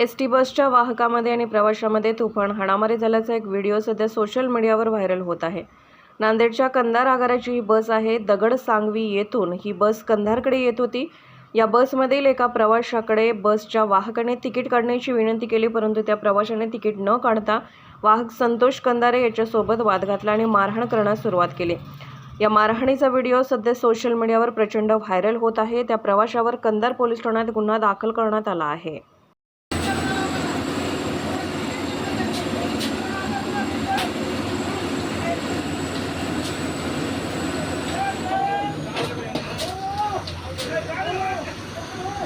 S T बसच्या वाहकामध्ये आणि प्रवाशामध्ये तुफान हाणामारी झाल्याचा एक व्हिडिओ सध्या सोशल मीडियावर व्हायरल होत आहे. नांदेडच्या कंधार आगाराची ही बस आहे दगड सांगवी येथून ही बस कंधारकडे येत होती. या बसमधील एका प्रवाशाकडे बसच्या वाहकाने तिकीट काढण्याची विनंती केली परंतु त्या प्रवाशाने तिकीट न काढता वाहक संतोष कंदारे याच्यासोबत वाद घातला आणि मारहाण करण्यास सुरुवात केली. या मारहाणीचा व्हिडिओ सध्या सोशल मीडियावर प्रचंड व्हायरल होत आहे. त्या प्रवाशावर कंधार पोलीस ठाण्यात गुन्हा दाखल करण्यात आला आहे.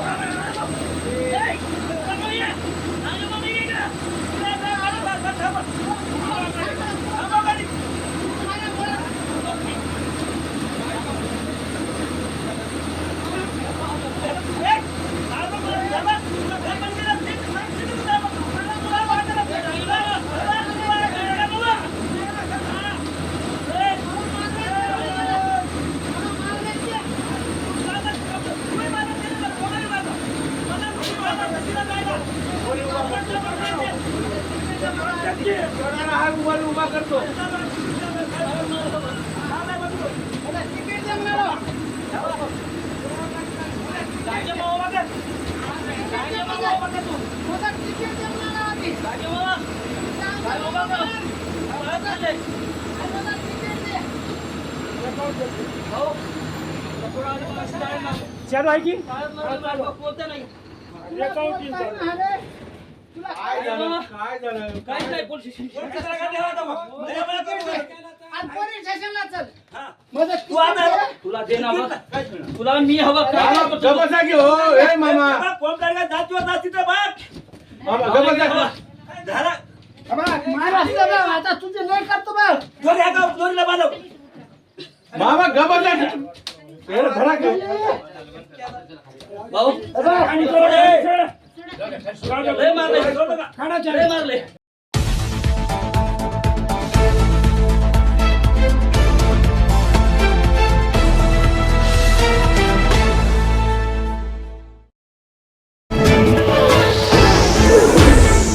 Wow. ઊભા કરતો ચાલો આવી ગઈ પોતે નહીં. काय झालं काय झालं आज पोलीस स्टेशनला चल हा. माझं तू आता तिकीट दे. तुला दे ना बघ तुला मी हवं काय मामा, की हो ए मामा बाबा, कोण काढला जातीवर जाती तर बघ मामा गबसा हवं. की. झाला बघ, महाराष्ट्र बघ, आता तुझे लय करतो बघ दोरी हाका दोरीला बांधव मामा गबसा की. ए, धरा की. भाऊ आणि. लय मारले लय मारले